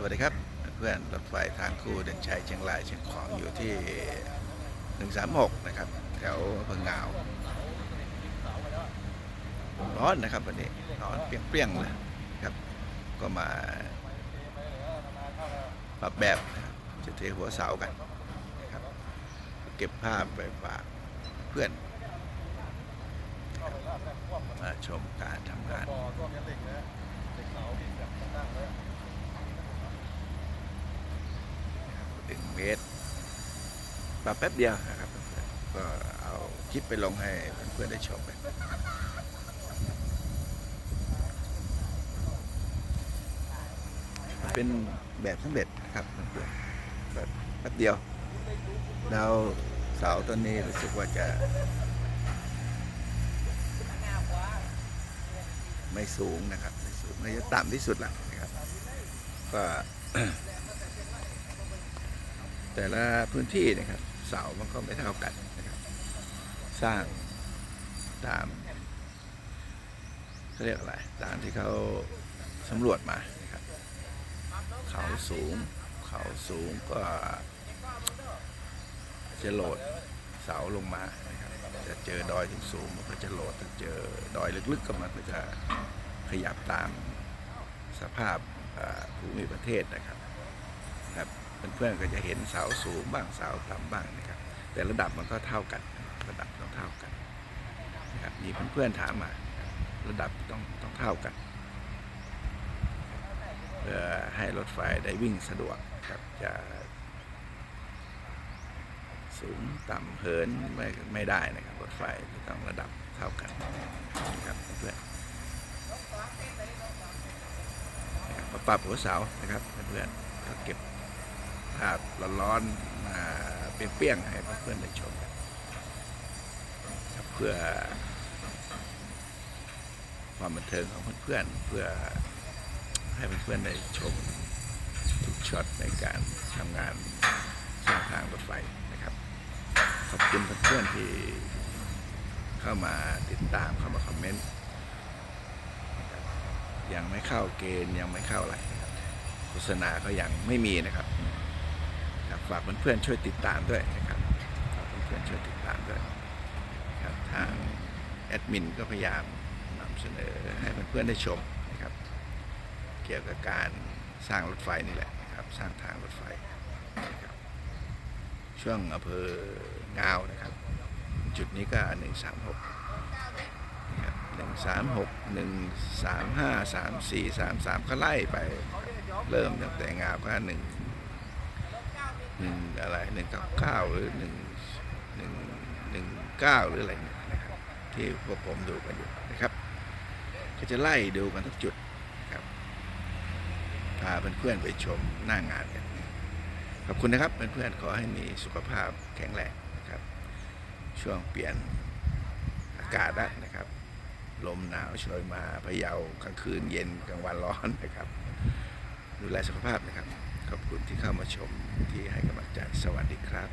สวัสดีครับ เพื่อนรถไฟทางคู่เดินชัยเชียงรายเชียงของอยู่ที่ 136 นะครับ แถวเพิงงาวร้อนนะครับวันนี้ร้อนเปรี้ยงๆเลยครับ ก็มาปรับแบบจะเทหัวเสากันครับ เก็บภาพไปฝากเพื่อน มาชมการทำงาน หนึ่งเมตร ปรับแป๊บเดียวนะครับก็เอาคลิปไปลงให้เพื่อนๆได้ชมกันเป็นแบบสำเร็จนะครับเพื่อนๆแบบแป๊บเดียวแล้วเสาต้นนี้รู้สึกว่าจะ ไม่สูงนะครับไม่สูงน่าจะต่ำที่สุดละนะครับ ก็ แต่ละพื้นที่นะครับ เสามันก็ไม่เท่ากันนะครับ สร้างตามเขาเรียกอะไรตามที่เขาสำรวจมานะครับ เขาสูง เขาสูงก็จะโหลดเสาลงมานะครับจะเจอดอยสูงมันก็จะโหลดถ้าเจอดอยลึกๆก็มันก็จะขยับตามสภาพภูมิประเทศนะครับครับ เพื่อนๆก็จะเห็นเสาสูงบ้างเสาต่ำบ้างนะครับ แต่ระดับมันก็เท่ากัน ระดับต้องเท่ากันนะครับมีเพื่อนๆถามมา ระดับต้องต้องเท่ากันเพื่อให้รถไฟได้วิ่งสะดวกครับจะสูงต่ำเหินไม่ไม่ได้นะครับรถไฟต้องระดับเท่ากันนะครับเพื่อนปรับหัวเสานะครับเพื่อนๆก็เก็บ ภาพร้อนๆมาเปรี้ยงๆให้เพื่อนๆได้ชมกันเพื่อ ความบันเทิงของเพื่อนๆเพื่อให้เพื่อนๆได้ชมทุกช็อตในการทำงานสร้างทางรถไฟนะครับ ขอบคุณเพื่อนๆที่เข้ามาติดตามเข้ามาคอมเมนต์ยังไม่เข้าเกณฑ์ยังไม่เข้าอะไรโฆษณาก็ยังไม่มีนะครับ ฝากเพื่อนๆช่วยติดตามด้วยนะครับฝากเพื่อนๆช่วยติดตามด้วยครับทางแอดมินก็พยายามนำเสนอให้เพื่อนๆได้ชมนะครับ เกี่ยวกับการสร้างรถไฟนี่แหละนะครับ สร้างทางรถไฟนะครับช่วงอำเภองาวนะครับ จุดนี้ก็หนึ่งสามหกนะครับหนึ่งสามหกหนึ่งสามห้าสามสี่สามสามก็ไล่ไป เริ่มตั้งแต่งาวก็หนึ่ง หนึ่งอะไรหนึ่งเก้าเก้าหรือหนึ่งหนึ่งหนึ่งเก้าหรืออะไรเนี่ยนะครับที่พวกผมดูกันอยู่นะครับ ก็จะไล่ดูกันทุกจุดนะครับพาเพื่อนๆไปชมหน้างานกันขอบคุณนะครับเพื่อนๆขอให้มีสุขภาพแข็งแรงนะครับ ช่วงเปลี่ยนอากาศนะครับ ลมหนาวโชยมาพะเยากลางคืนเย็นกลางวันร้อนนะครับ ดูแลสุขภาพนะครับ ขอบคุณที่เข้ามาชมที่ให้กำลังใจสวัสดีครับ